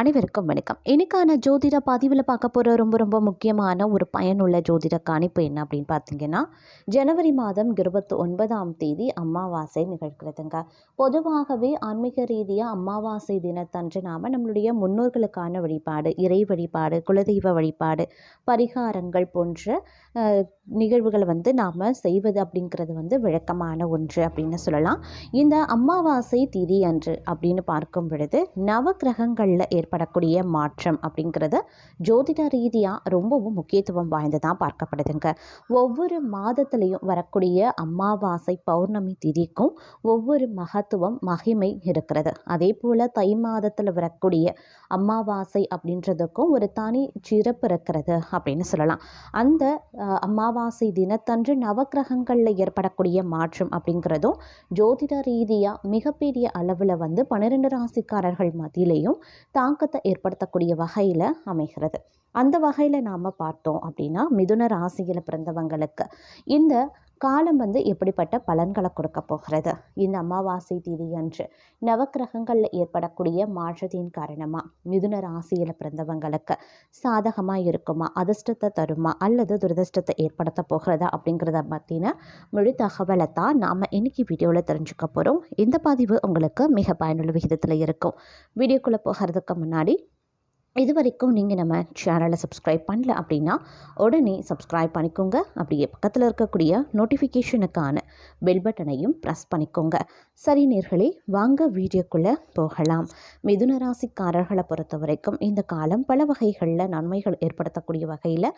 அனைவருக்கும் வணக்கம். இன்னைக்கான ஜோதிட பதிவில் பார்க்க போகிற ரொம்ப ரொம்ப முக்கியமான ஒரு பயனுள்ள ஜோதிட கணிப்பு என்ன அப்படின்னு பார்த்தீங்கன்னா ஜனவரி மாதம் இருபத்தி ஒன்பதாம் தேதி அமாவாசை நிகழ்கிறதுங்க. பொதுவாகவே ஆன்மீக ரீதியாக அமாவாசை தினத்தன்று நாம் நம்மளுடைய முன்னோர்களுக்கான வழிபாடு இறை வழிபாடு குலதெய்வ வழிபாடு பரிகாரங்கள் போன்ற நிகழ்வுகளை வந்து நாம் செய்வது அப்படிங்கிறது வந்து விளக்கமான ஒன்று அப்படின்னு சொல்லலாம். இந்த அமாவாசை திதி அன்று அப்படின்னு பார்க்கும் பொழுது நவக்கிரகங்களில் ஏற்படக்கூடிய மாற்றம் அப்படிங்கிறது ஜோதிட ரீதியாக ரொம்பவும் முக்கியத்துவம் வாய்ந்ததாக பார்க்கப்படுதுங்க. ஒவ்வொரு மாதத்துலேயும் வரக்கூடிய அமாவாசை பௌர்ணமி திதிக்கும் ஒவ்வொரு மகத்துவம் மகிமை இருக்கிறது. அதே போல் தை மாதத்தில் வரக்கூடிய அமாவாசை அப்படின்றதுக்கும் ஒரு தனி சிறப்பு இருக்கிறது அப்படின்னு சொல்லலாம். அந்த அமாவாசை தினத்தன்று நவக்கிரகங்களில் ஏற்படக்கூடிய மாற்றம் அப்படிங்கிறதும் ஜோதிட ரீதியாக மிகப்பெரிய அளவில் வந்து பன்னிரெண்டு ராசிக்காரர்கள் மத்தியிலையும் தாக்கத்தை ஏற்படுத்தக்கூடிய வகையில் அமைகிறது. அந்த வகையில் நாம் பார்த்தோம் அப்படின்னா மிதுன ராசியில் பிறந்தவங்களுக்கு இந்த காலம் வந்து எப்படிப்பட்ட பலன்களை கொடுக்க போகிறது? இந்த அமாவாசை தேதி அன்று நவக்கிரகங்களில் ஏற்படக்கூடிய மாற்றத்தின் காரணமாக மிதுன ராசியில் பிறந்தவங்களுக்கு சாதகமாக இருக்குமா? அதிர்ஷ்டத்தை தருமா? அல்லது துரதிர்ஷ்டத்தை ஏற்படுத்த போகிறதா? அப்படிங்கிறத பற்றின முழு தகவலை தான் நாம் இன்னைக்கு வீடியோவில் தெரிஞ்சுக்க போகிறோம் இந்த பதிவு உங்களுக்கு மிக பயனுள்ள விகிதத்தில் இருக்கும். வீடியோக்குள்ளே போகிறதுக்கு முன்னாடி இது வரைக்கும் நீங்கள் நம்ம சேனலை சப்ஸ்கிரைப் பண்ணல அப்படின்னா உடனே சப்ஸ்கிரைப் பண்ணிக்கோங்க. அப்படியே பக்கத்தில் இருக்கக்கூடிய நோட்டிஃபிகேஷனுக்கான பெல் பட்டனையும் ப்ரெஸ் பண்ணிக்கோங்க. சரி நேர்களே வாங்க வீடியோக்குள்ளே போகலாம். மிதுன ராசிக்காரர்களை பொறுத்த வரைக்கும் இந்த காலம் பல வகைகளில் நன்மைகள் ஏற்படுத்தக்கூடிய வகையில்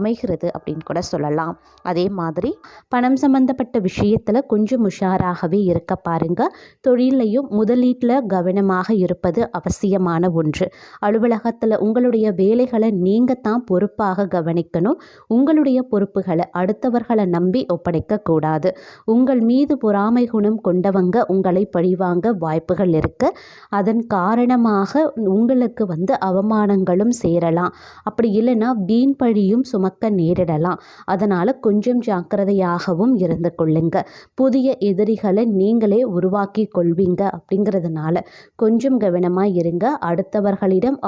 அமைகிறது அப்படின்னு கூட சொல்லலாம். அதே மாதிரி பணம் சம்பந்தப்பட்ட விஷயத்தில் கொஞ்சம் உஷாராகவே இருக்க பாருங்கள் தொழிலையும் முதலீட்டில் கவனமாக இருப்பது அவசியமான ஒன்று. அலுவலகத்தில் உங்களுடைய வேலைகளை நீங்கள் தான் பொறுப்பாக கவனிக்கணும். உங்களுடைய பொறுப்புகளை அடுத்தவர்களை நம்பி ஒப்படைக்கக்கூடாது உங்கள் மீது பொறாமை குணம் கொண்டவங்க உங்களை பழிவாங்க வாய்ப்புகள் இருக்கு. அதன் காரணமாக உங்களுக்கு வந்து அவமானங்களும் சேரலாம். அப்படி இல்லைன்னா வீண் பழியும் சுமக்க நேரிடலாம். அதனால் கொஞ்சம் ஜாக்கிரதையாகவும் இருந்து கொள்ளுங்க. புதிய எதிரிகளை நீங்களே உருவாக்கி கொள்வீங்க அப்படிங்கிறதுனால கொஞ்சம் கவனமாக இருங்க. அடுத்தவர்களிடம்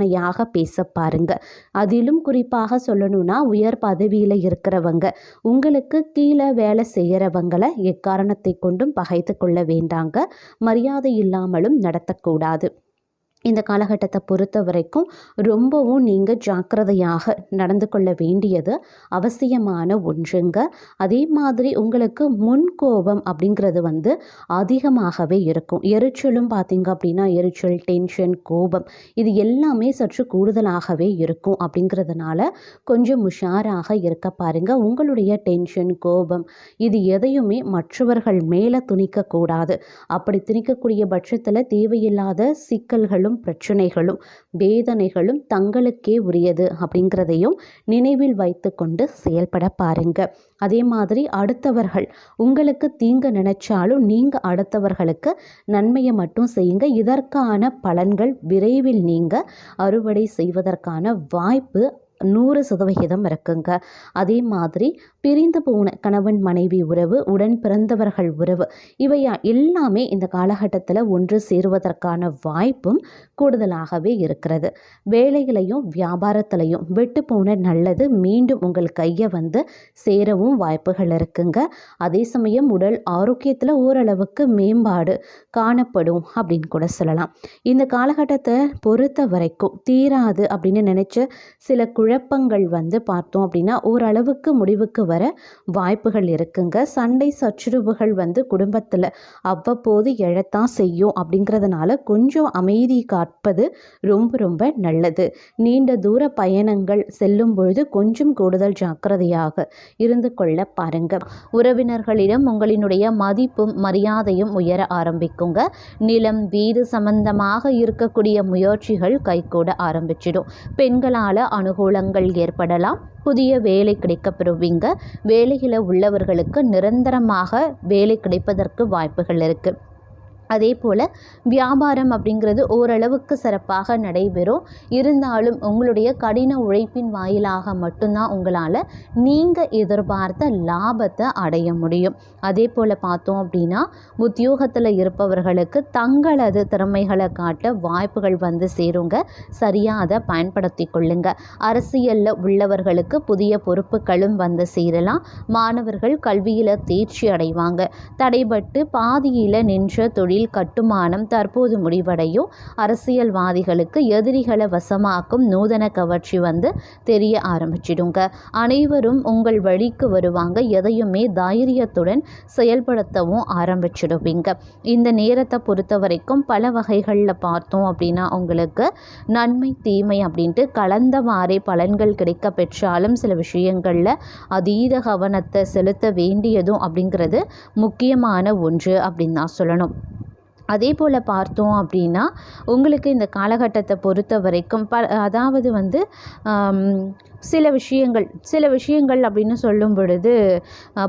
அனுசரணையாக பேச பாருங்க. அதிலும் குறிப்பாக சொல்லணும்னா உயர் பதவியில் இருக்கிறவங்க உங்களுக்கு கீழே வேலை செய்கிறவங்களை எக்காரணத்தை கொண்டும் பகைத்து கொள்ள வேண்டாங்க. மரியாதை இல்லாமலும் நடத்தக்கூடாது இந்த காலகட்டத்தை பொறுத்த வரைக்கும் ரொம்பவும் நீங்கள் ஜாக்கிரதையாக நடந்து கொள்ள வேண்டியது அவசியமான ஒன்றுங்க. அதே மாதிரி உங்களுக்கு முன் கோபம் அப்படிங்கிறது வந்து அதிகமாகவே இருக்கும். எரிச்சலும் பார்த்தீங்க அப்படின்னா எரிச்சல் டென்ஷன் கோபம் இது எல்லாமே சற்று கூடுதலாகவே இருக்கும் அப்படிங்கிறதுனால கொஞ்சம் உஷாராக இருக்க பாருங்கள் உங்களுடைய டென்ஷன் கோபம் இது எதையுமே மற்றவர்கள் மேலே துணிக்கக்கூடாது. அப்படி திணிக்கக்கூடிய பட்சத்தில் தேவையில்லாத சிக்கல்களும் பிரச்சனைகளும் வேதனைகளும் தங்களுக்கே உரியது அப்படிங்கிறதையும் நினைவில் வைத்துக்கொண்டு செயல்பட பாருங்க. அதே மாதிரி அடுத்தவர்கள் உங்களுக்கு தீங்கு நினைச்சாலும் நீங்கள் அடுத்தவர்களுக்கு நன்மையை மட்டும் செய்யுங்க. இதற்கான பலன்கள் விரைவில் நீங்கள் அறுவடை செய்வதற்கான வாய்ப்பு நூறு சதவிகிதம் இருக்குங்க. அதே மாதிரி பிரிந்து போன கணவன் மனைவி உறவு உடன் பிறந்தவர்கள் உறவு இவையா எல்லாமே இந்த காலகட்டத்தில் ஒன்று சேருவதற்கான வாய்ப்பும் கூடுதலாகவே இருக்கிறது. வேலைகளையும் வியாபாரத்திலையும் விட்டு போன நல்லது மீண்டும் உங்கள் கையை வந்து சேரவும் வாய்ப்புகள் இருக்குங்க. அதே சமயம் உடல் ஆரோக்கியத்தில் ஓரளவுக்கு மேம்பாடு காணப்படும் அப்படின்னு கூட சொல்லலாம். இந்த காலகட்டத்தை பொறுத்த வரைக்கும் தீராது அப்படின்னு நினச்ச சில குழப்பங்கள் வந்து பார்த்தோம் அப்படின்னா ஓரளவுக்கு முடிவுக்கு வர வாய்ப்புகள் இருக்குங்க. சண்டை சச்சுரவுகள் வந்து குடும்பத்தில் அவ்வப்போது எழத்தான் செய்யும் அப்படிங்கிறதுனால கொஞ்சம் அமைதி காப்பது ரொம்ப ரொம்ப நல்லது. நீண்ட தூர பயணங்கள் செல்லும் பொழுது கொஞ்சம் கூடுதல் ஜாக்கிரதையாக இருந்து கொள்ள பாருங்க. உறவினர்களிடம் உங்களினுடைய மதிப்பும் மரியாதையும் உயர ஆரம்பிக்குங்க. நிலம் வீடு சம்பந்தமாக இருக்கக்கூடிய முயற்சிகள் கைகூட ஆரம்பிச்சிடும். பெண்களால் அனுகூலங்கள் ஏற்படலாம். புதிய வேலை கிடைக்கப்பெறுவீங்க. வேலையில் உள்ளவர்களுக்கு நிரந்தரமாக வேலை கிடைப்பதற்கு வாய்ப்புகள் இருக்குது அதே போல் வியாபாரம் அப்படிங்கிறது ஓரளவுக்கு சிறப்பாக நடைபெறும். இருந்தாலும் உங்களுடைய கடின உழைப்பின் வாயிலாக மட்டும்தான் உங்களால் நீங்கள் எதிர்பார்த்த லாபத்தை அடைய முடியும். அதே போல் பார்த்தோம் அப்படின்னா உத்தியோகத்தில் இருப்பவர்களுக்கு தங்களது திறமைகளை காட்ட வாய்ப்புகள் வந்து சேருங்க. சரியாக அதை பயன்படுத்தி கொள்ளுங்க. அரசியலில் உள்ளவர்களுக்கு புதிய பொறுப்புகளும் வந்து சேரலாம். மாணவர்கள் கல்வியில் தேர்ச்சி அடைவாங்க. தடைபட்டு பாதியில் நின்ற தொழில் கட்டுமானம் தற்போது முடிவடையும். அரசியல்வாதிகளுக்கு எதிரிகளை வசமாக்கும் நூதன கவர்ச்சி வந்து தெரிய ஆரம்பிச்சிடுங்க. அனைவரும் உங்கள் வழிக்கு வருவாங்க. எதையுமே தைரியத்துடன் செயல்படுத்தவும் ஆரம்பிச்சிடுவீங்க. இந்த நேரத்தை பொறுத்த வரைக்கும் பல வகைகளில் பார்த்தோம் அப்படின்னா உங்களுக்கு நன்மை தீமை அப்படின்ட்டு கலந்தவாறே பலன்கள் கிடைக்க பெற்றாலும் சில விஷயங்களில் அதீத கவனத்தை செலுத்த வேண்டியதும் அப்படிங்கிறது முக்கியமான ஒன்று அப்படின்னு தான் சொல்லணும். அதே போல் பார்த்தோம் அப்படின்னா உங்களுக்கு இந்த காலகட்டத்தை பொறுத்த வரைக்கும் ப அதாவது வந்து சில விஷயங்கள் சில விஷயங்கள் அப்படின்னு சொல்லும் பொழுது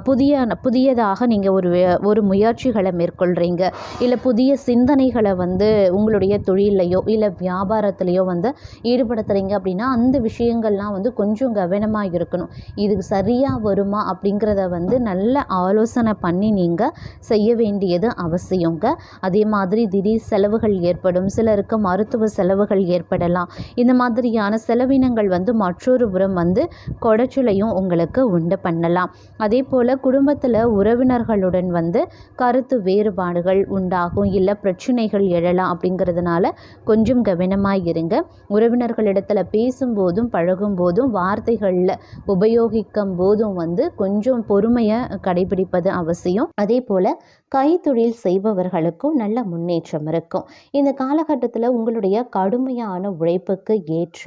புதிய புதியதாக நீங்கள் ஒரு ஒரு முயற்சிகளை மேற்கொள்கிறீங்க இல்லை புதிய சிந்தனைகளை வந்து உங்களுடைய தொழிலையோ இல்லை வியாபாரத்துலேயோ வந்து ஈடுபடுத்துகிறீங்க அப்படின்னா அந்த விஷயங்கள்லாம் வந்து கொஞ்சம் கவனமாக இருக்கணும். இது சரியாக வருமா அப்படிங்கிறத வந்து நல்ல ஆலோசனை பண்ணி நீங்கள் செய்ய வேண்டியது அவசியங்க. அதே மாதிரி திடீர் செலவுகள் ஏற்படும். சிலருக்கு மருத்துவ செலவுகள் ஏற்படலாம். இந்த மாதிரியான செலவினங்கள் வந்து மற்றொரு புறம் வந்து குடைச்சலையும் உங்களுக்கு உண்டு பண்ணலாம். அதே போல் குடும்பத்தில் உறவினர்களுடன் வந்து கருத்து வேறுபாடுகள் உண்டாகும். இல்லை பிரச்சனைகள் எழலாம் அப்படிங்கிறதுனால கொஞ்சம் கவனமாக இருங்க. உறவினர்களிடத்தில் பேசும்போதும் பழகும்போதும் வார்த்தைகளில் உபயோகிக்கும் போதும் வந்து கொஞ்சம் பொறுமையை கடைபிடிப்பது அவசியம். அதே போல் கைத்தொழில் செய்பவர்களுக்கும் நல்ல முன்னேற்றம் இருக்கும். இந்த காலகட்டத்தில் உங்களுடைய கடுமையான உழைப்புக்கு ஏற்ற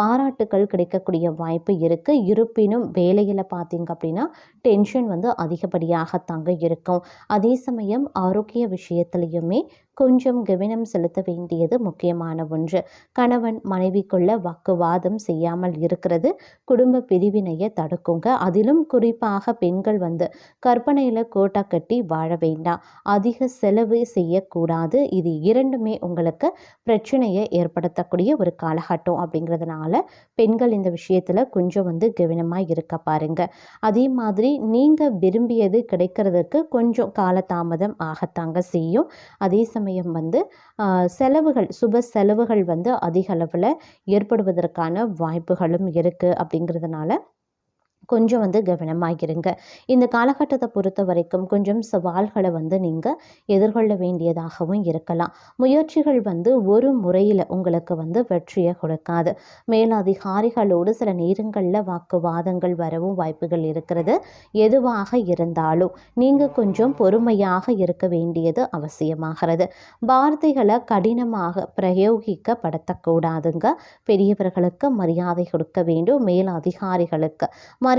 பாராட்டுகள் பாராட்டுக்கள் கிடைக்கக்கூடிய வாய்ப்பு இருக்குது இருப்பினும் வேலையில் பார்த்தீங்க அப்படின்னா டென்ஷன் வந்து அதிகப்படியாகத்தாங்க இருக்கும். அதே சமயம் ஆரோக்கிய விஷயத்துலையுமே கொஞ்சம் கவனம் செலுத்த வேண்டியது முக்கியமான ஒன்று. கணவன் மனைவிக்குள்ள வாக்குவாதம் செய்யாமல் இருக்கிறது. குடும்ப பிரிவினையை தடுக்குங்க. அதிலும் குறிப்பாக பெண்கள் வந்து கற்பனையில் கோட்டா கட்டி வாழ வேண்டாம். அதிக செலவு செய்யக்கூடாது. இது இரண்டுமே உங்களுக்கு பிரச்சனையை ஏற்படுத்தக்கூடிய ஒரு காலகட்டம் அப்படிங்கிறதுனால பெண்கள் இந்த விஷயத்தில் கொஞ்சம் வந்து கவனமாக இருக்க பாருங்க. அதே மாதிரி நீங்கள் விரும்பியது கிடைக்கிறதுக்கு கொஞ்சம் காலதாமதம் ஆகத்தாங்க செய்யும். அதே சமயம் வந்து செலவுகள் சுப செலவுகள் வந்து அதிக அளவில் ஏற்படுவதற்கான வாய்ப்புகளும் இருக்குது அப்படிங்கிறதுனால கொஞ்சம் வந்து கவனமாக இருங்க இந்த காலகட்டத்தை பொறுத்த வரைக்கும் கொஞ்சம் சவால்களை வந்து நீங்கள் எதிர்கொள்ள வேண்டியதாகவும் இருக்கலாம். முயற்சிகள் வந்து ஒரு முறையில் உங்களுக்கு வந்து வெற்றியை கொடுக்காது. மேலதிகாரிகளோடு சில நேரங்களில் வாக்குவாதங்கள் வரவும் வாய்ப்புகள் இருக்கிறது. எதுவாக இருந்தாலும் நீங்கள் கொஞ்சம் பொறுமையாக இருக்க வேண்டியது அவசியமாகிறது. வார்த்தைகளை கடினமாக பிரயோகிக்கப்படுத்தக்கூடாதுங்க. பெரியவர்களுக்கு மரியாதை கொடுக்க வேண்டும். மேல் அதிகாரிகளுக்கு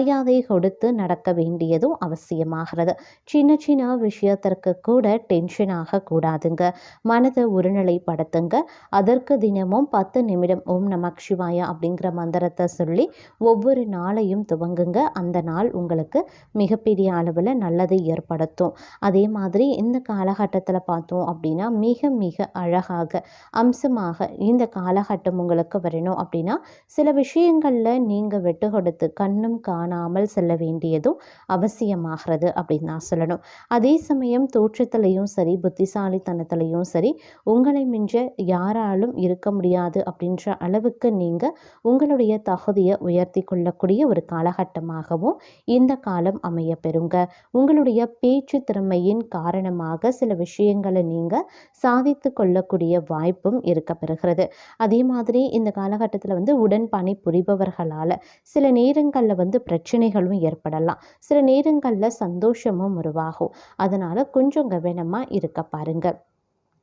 மரியாதை கொடுத்து நடக்க வேண்டியதும் அவசியமாகிறது. சின்ன சின்ன விஷயத்திற்கு கூட டென்ஷன் ஆகக்கூடாதுங்க மனதை ஒருநிலைப்படுத்துங்க. அதற்கு தினமும் பத்து நிமிடம் ஓம் நமக் சிவாய அப்படிங்கிற மந்திரத்தை சொல்லி ஒவ்வொரு நாளையும் துவங்குங்க. அந்த நாள் உங்களுக்கு மிகப்பெரிய அளவில் நல்லதை ஏற்படுத்தும். அதே மாதிரி இந்த காலகட்டத்தில் பார்த்தோம் அப்படின்னா மிக மிக அழகாக அம்சமாக இந்த காலகட்டம் உங்களுக்கு வரணும் அப்படின்னா சில விஷயங்களில் நீங்கள் விட்டு கொடுத்து கண்ணும் காணாமல் செல்ல வேண்டியதும் அவசியமாகிறது அப்படின்னு நான் சொல்லணும். அதே சமயம் தோற்றத்திலையும் சரி புத்திசாலித்தனத்திலையும் சரி உங்களை மிஞ்ச யாராலும் இருக்க முடியாது அப்படின்ற அளவுக்கு நீங்கள் உங்களுடைய தகுதியை உயர்த்தி கொள்ளக்கூடிய ஒரு காலகட்டமாகவும் இந்த காலம் அமைய பெறுங்க. உங்களுடைய பேச்சு திறமையின் காரணமாக சில விஷயங்களை நீங்கள் சாதித்து கொள்ளக்கூடிய வாய்ப்பும் இருக்க பெறுகிறது. அதே மாதிரி இந்த காலகட்டத்தில் வந்து உடன் பணி புரிபவர்களால் சில நேரங்களில் வந்து பிரச்சனைகளும் ஏற்படலாம். சில நேரங்களில் சந்தோஷமும் உருவாகும். அதனால் கொஞ்சம் கவனமாக இருக்க பாருங்கள்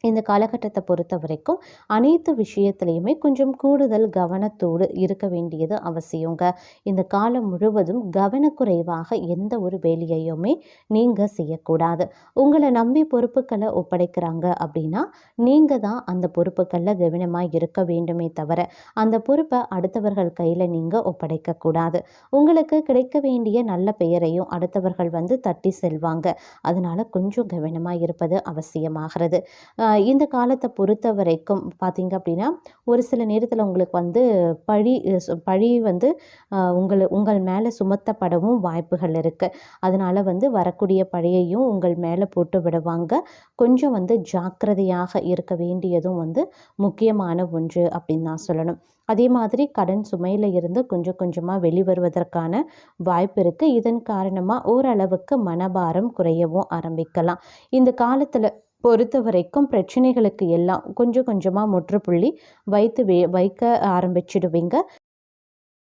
இந்த காலகட்டத்தை பொறுத்த வரைக்கும் அனைத்து விஷயத்துலையுமே கொஞ்சம் கூடுதல் கவனத்தோடு இருக்க வேண்டியது அவசியங்க. இந்த காலம் முழுவதும் கவனக்குறைவாக எந்த ஒரு வேலையையுமே நீங்கள் செய்யக்கூடாது. உங்களை நம்பி பொறுப்புகளை ஒப்படைக்கிறாங்க அப்படின்னா நீங்கள் தான் அந்த பொறுப்புகளில் கவனமாக இருக்க வேண்டுமே தவிர அந்த பொறுப்பை அடுத்தவர்கள் கையில் நீங்கள் ஒப்படைக்கக்கூடாது. உங்களுக்கு கிடைக்க வேண்டிய நல்ல பெயரையும் அடுத்தவர்கள் வந்து தட்டி செல்வாங்க. அதனால் கொஞ்சம் கவனமாக இருப்பது அவசியமாகிறது. இந்த காலத்தை பொறுத்த வரைக்கும் பார்த்திங்க அப்படின்னா ஒரு சில நேரத்தில் உங்களுக்கு வந்து பழி பழி வந்து உங்கள் உங்கள் மேலே சுமத்தப்படவும் வாய்ப்புகள் இருக்குது அதனால் வந்து வரக்கூடிய பழியையும் உங்கள் மேலே போட்டு விடுவாங்க. கொஞ்சம் வந்து ஜாக்கிரதையாக இருக்க வேண்டியதும் வந்து முக்கியமான ஒன்று அப்படின்னு தான் சொல்லணும். அதே மாதிரி கடன் சுமையில் இருந்து கொஞ்சம் கொஞ்சமாக வெளிவருவதற்கான வாய்ப்பு இருக்குது இதன் காரணமாக ஓரளவுக்கு மனபாரம் குறையவும் ஆரம்பிக்கலாம். இந்த காலத்தில் பொறுத்த வரைக்கும் பிரச்சனைகளுக்கு எல்லாம் கொஞ்சம் கொஞ்சமாக முற்றுப்புள்ளி வைத்து வைக்க ஆரம்பிச்சிடுவீங்க.